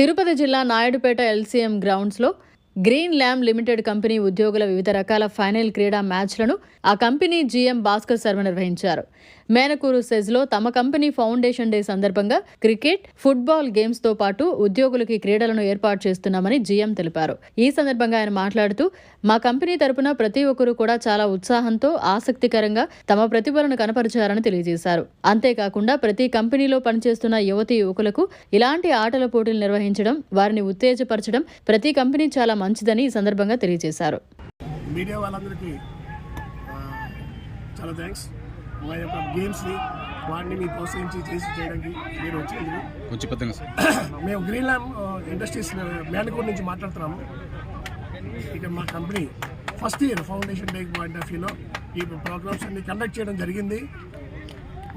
తిరుపతి జిల్లా నాయుడుపేట ఎల్సీఎం గ్రౌండ్స్లో green ల్యామ్ limited company ఉద్యోగుల వివిధ రకాల ఫైనల్ క్రీడా మ్యాచ్లను ఆ కంపెనీ జీఎం భాస్కర్ శర్మ నిర్వహించారు. మేనకూరు సెజ్లో తమ కంపెనీ ఫౌండేషన్ డే సందర్భంగా క్రికెట్ ఫుట్బాల్ గేమ్స్తో పాటు ఉద్యోగులకి క్రీడలను ఏర్పాటు చేస్తున్నామని జీఎం తెలిపారు. ఈ సందర్భంగా ఆయన మాట్లాడుతూ మా కంపెనీ తరపున ప్రతి ఒక్కరూ కూడా చాలా ఉత్సాహంతో ఆసక్తికరంగా తమ ప్రతిభలను కనపరిచారని తెలియజేశారు. అంతేకాకుండా ప్రతి కంపెనీలో పనిచేస్తున్న యువతి యువకులకు ఇలాంటి ఆటల పోటీలు నిర్వహించడం వారిని ఉత్తేజపరచడం ప్రతి కంపెనీ చాలా మంచిదని ఈ సందర్భంగా తెలియజేశారు. మీడియా వాళ్ళందరికీ చాలా థ్యాంక్స్ మా యొక్క గేమ్స్ని వాటిని మీరు ప్రోత్సహించి చేసి చేయడానికి మీరు వచ్చినందుకు. కొంచెం పెద్దగా సార్ మేము గ్రీన్ ల్యాండ్ ఇండస్ట్రీస్ మేనకూర్ నుంచి మాట్లాడుతున్నాము. ఇక మా company first year foundation day point of వ్యూలో ఈ ప్రోగ్రామ్స్ అన్ని కండక్ట్ చేయడం జరిగింది.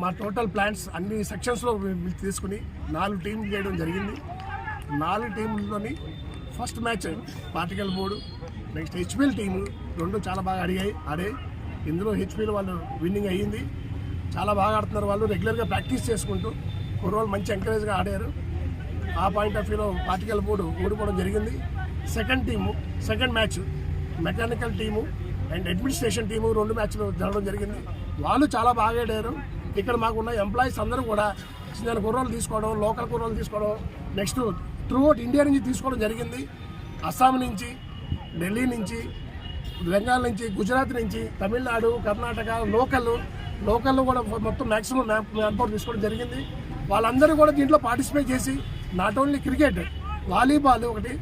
మా టోటల్ ప్లాన్స్ అన్ని సెక్షన్స్లో తీసుకుని నాలుగు టీంలు చేయడం జరిగింది. నాలుగు టీంల్లోని first match particle board next H P L team రెండు చాలా బాగా అడిగాయి ఆడాయి. ఇందులో హెచ్పిఎల్ వాళ్ళు విన్నింగ్ అయ్యింది. చాలా బాగా ఆడుతున్నారు వాళ్ళు. రెగ్యులర్గా ప్రాక్టీస్ చేసుకుంటూ కుర్రోళ్ళు మంచి ఎంకరేజ్గా ఆడారు. ఆ పాయింట్ ఆఫ్ వ్యూలో పార్టికల్ బోర్డు ఓడిపోవడం జరిగింది. Second team second match mechanical team and administration team రెండు మ్యాచ్లు జరగడం జరిగింది. వాళ్ళు చాలా బాగా ఆడారు. ఇక్కడ మాకున్న ఎంప్లాయీస్ అందరూ కూడా చిన్న కుర్రోలు తీసుకోవడం లోకల్ కుర్రోలు తీసుకోవడం నెక్స్ట్ త్రూఅవుట్ ఇండియా నుంచి తీసుకోవడం జరిగింది. అస్సాం నుంచి ఢిల్లీ నుంచి బెంగాల్ నుంచి గుజరాత్ నుంచి తమిళనాడు కర్ణాటక లోకల్ లోకల్ కూడా మొత్తం మ్యాక్సిమం మ్యాన్పవర్ తీసుకోవడం జరిగింది. వాళ్ళందరూ కూడా దీంట్లో పార్టిసిపేట్ చేసి నాట్ ఓన్లీ క్రికెట్ వాలీబాల్ ఒకటి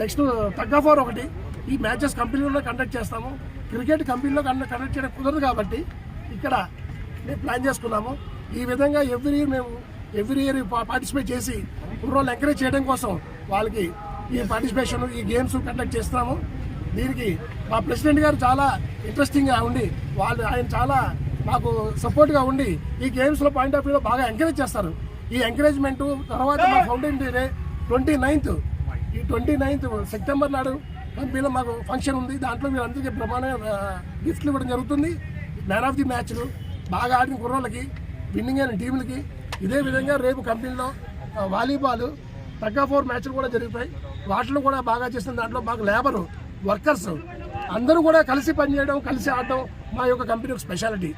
నెక్స్ట్ తగ్గఫోర్ ఒకటి ఈ మ్యాచెస్ కంపెనీలో కండక్ట్ చేస్తాము. క్రికెట్ కంపెనీలో కండక్ట్ చేయడం కుదరదు కాబట్టి ఇక్కడ మేము ప్లాన్ చేసుకున్నాము. ఈ విధంగా ఎవ్రీ ఇయర్ మేము ఎవ్రీ ఇయర్ పార్టిసిపేట్ చేసి కుర్రోళ్ళు ఎంకరేజ్ చేయడం కోసం వాళ్ళకి ఈ పార్టిసిపేషన్ ఈ గేమ్స్ కండక్ట్ చేస్తున్నాము. దీనికి మా ప్రెసిడెంట్ గారు చాలా ఇంట్రెస్టింగ్గా ఉండి వాళ్ళు ఆయన చాలా మాకు సపోర్ట్గా ఉండి ఈ గేమ్స్లో పాయింట్ ఆఫ్ వ్యూలో బాగా ఎంకరేజ్ చేస్తారు. ఈ ఎంకరేజ్మెంట్ తర్వాత మా ఫౌండేషన్ డే ట్వంటీ నైన్త్ ఈ ట్వంటీ నైన్త్ సెప్టెంబర్ నాడు కంపెనీలో మాకు ఫంక్షన్ ఉంది. దాంట్లో మీరు అందరికీ ప్రమాణమైన గిఫ్ట్లు ఇవ్వడం జరుగుతుంది. మ్యాన్ ఆఫ్ ది మ్యాచ్లు బాగా ఆడిన కుర్రోళ్ళకి విన్నింగ్ అయిన టీంలకి ఇదే విధంగా రేపు కంపెనీలో వాలీబాల్ తగ్గ ఫోర్ మ్యాచ్లు కూడా జరుగుతాయి వాటిలో కూడా బాగా చేసిన దాంట్లో మాకు లేబరు వర్కర్స్ అందరూ కూడా కలిసి పనిచేయడం కలిసి ఆడడం మా యొక్క కంపెనీ యొక్క స్పెషాలిటీ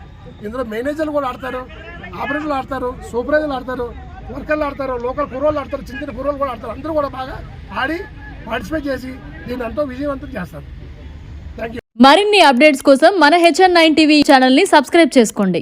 ఇందులో మేనేజర్లు కూడా ఆడతారు ఆపరేటర్లు ఆడతారు సూపర్వైజర్లు ఆడతారు వర్కర్లు ఆడతారు లోకల్ కుర్రోళ్ళు ఆడతారు చిన్న చిన్న కుర్రోళ్ళు కూడా ఆడతారు. అందరూ కూడా బాగా ఆడి పార్టిసిపేట్ చేసి దీన్ని ఎంతో విజయవంతం చేస్తారు. థ్యాంక్ యూ మరిన్ని అప్డేట్స్ కోసం మన హెచ్ఎన్ నైన్ టీవీ ఛానల్ని సబ్స్క్రైబ్ చేసుకోండి.